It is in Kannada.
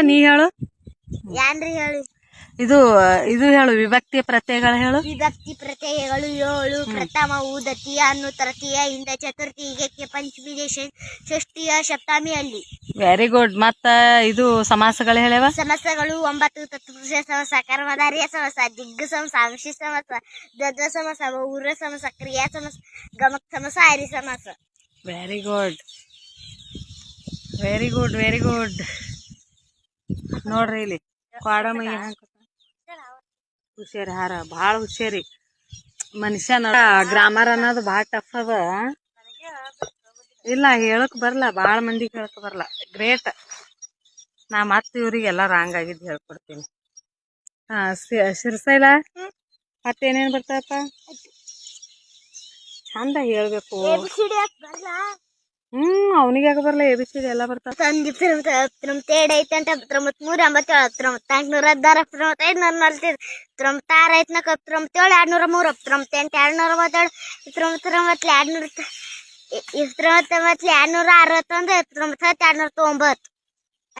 ನೀ ಹೇಳು. ಯಾನ್ರಿ ಹೇಳಿ? ಇದು ಇದು ಹೇಳು ವಿಭಕ್ತಿ ಪ್ರತ್ಯಯಗಳು ಹೇಳು. ವಿಭಕ್ತಿ ಪ್ರತ್ಯಯಗಳು ಏಳು ಪ್ರಥಮ ಉದತಿಯ ಅನ್ನು ತೃತೀಯ ಇಂದ ಚತುರ್ಥಿ ಹೀಗೆ ಪಂಚಮಿ ಷ- ಷಷ್ಠಿಯ ಸಪ್ತಮಿಯಲ್ಲಿ. ವೆರಿ ಗುಡ್ ಮತ್ತ ಇದು ಸಮಾಸಗಳು ಹೇಳವ? ಸಮಸ್ಯೆಗಳು ಒಂಬತ್ತು ತತ್ಪುರುಷ ಸಮಾಸ ಕರ್ಮಧಾರಿಯ ಸಮಾಸ ದಿಗ್ಗ ಸಮಾಸ ಅಂಶಿ ಸಮಾಸ ದ್ವಂದ್ವ ಸಮಾಸ ಊರ ಸಮಸ ಕ್ರಿಯಾ ಸಮಾಸ ಗಮಕ ಸಮಸ ಹರಿ ಸಮಸ. Very good very good very good ನೋಡ್ರಿ ಇಲ್ಲಿ. ಕ್ವಾಡಮಯ್ಯ ಹುಷಾರಿ ಹಾರ ಭಾಳ ಹುಷಾರಿ. ಮನುಷ್ಯ ನೋಡ ಗ್ರಾಮರ್ ಅನ್ನೋದು ಭಾಳ ಟಫ್ ಅದ. ಇಲ್ಲ ಹೇಳಕ್ ಬರಲ್ಲ ಭಾಳ ಮಂದಿಗೆ ಹೇಳಕ್ ಬರಲ್ಲ ಗ್ರೇಟ್ ನಾ ಮತ್ತೆ ಇವ್ರಿಗೆಲ್ಲ ರಾಂಗ್ ಆಗಿದ್ದು ಹೇಳ್ಕೊಡ್ತೀನಿ. ಹಾ ಶಿರ್ಸೈಲ? ಮತ್ತೇನೇನ್ ಬರ್ತಾವಪ್ಪ? ಚಂದ ಹೇಳ್ಬೇಕು. ಅವನಿಗೆ ಯಾಕೆ ಬರಲ್ಲ ಎ ಬಿ ಸಿ ಎಲ್ಲ ಬರ್ತಾವ ತಂದಿ ತ್ರೊಂಬತ್ತೇಳು ಐತೆ ಅಂತ ತ್ರೊಂಬತ್ಮೂರು ಎಂಬತ್ತೇಳು ತ್ರೊಂಬತ್ನಾಲ್ಕುನೂರ ಹದಿನಾರು ತ್ರೊಂಬತ್ತೈದು ನೂರ ನಲ್ವತ್ತೈದು ತ್ರೊಂಬತ್ತಾರು ಐತೆ ನಾಲ್ಕು ತ್ರೊಂಬತ್ತೇಳು ಎರಡ್ನೂರ ಮೂರು ತ್ರೊಂಬತ್ತೆಂಟು ಎರಡ್ನೂರ ಮೂವತ್ತೇಳು ತ್ರೊಂಬತ್ತೊಂಬತ್ತು ಎರಡ್ನೂರ ತ್ರೊಂಬತ್ತೊಂಬತ್ತು ಎರಡ್ನೂರ ಅರವತ್ತೊಂದು ತ್ರೊಂಬತ್ತೊಂಬತ್ತು ಎರಡ್ನೂರ ತೊಂಬತ್ತು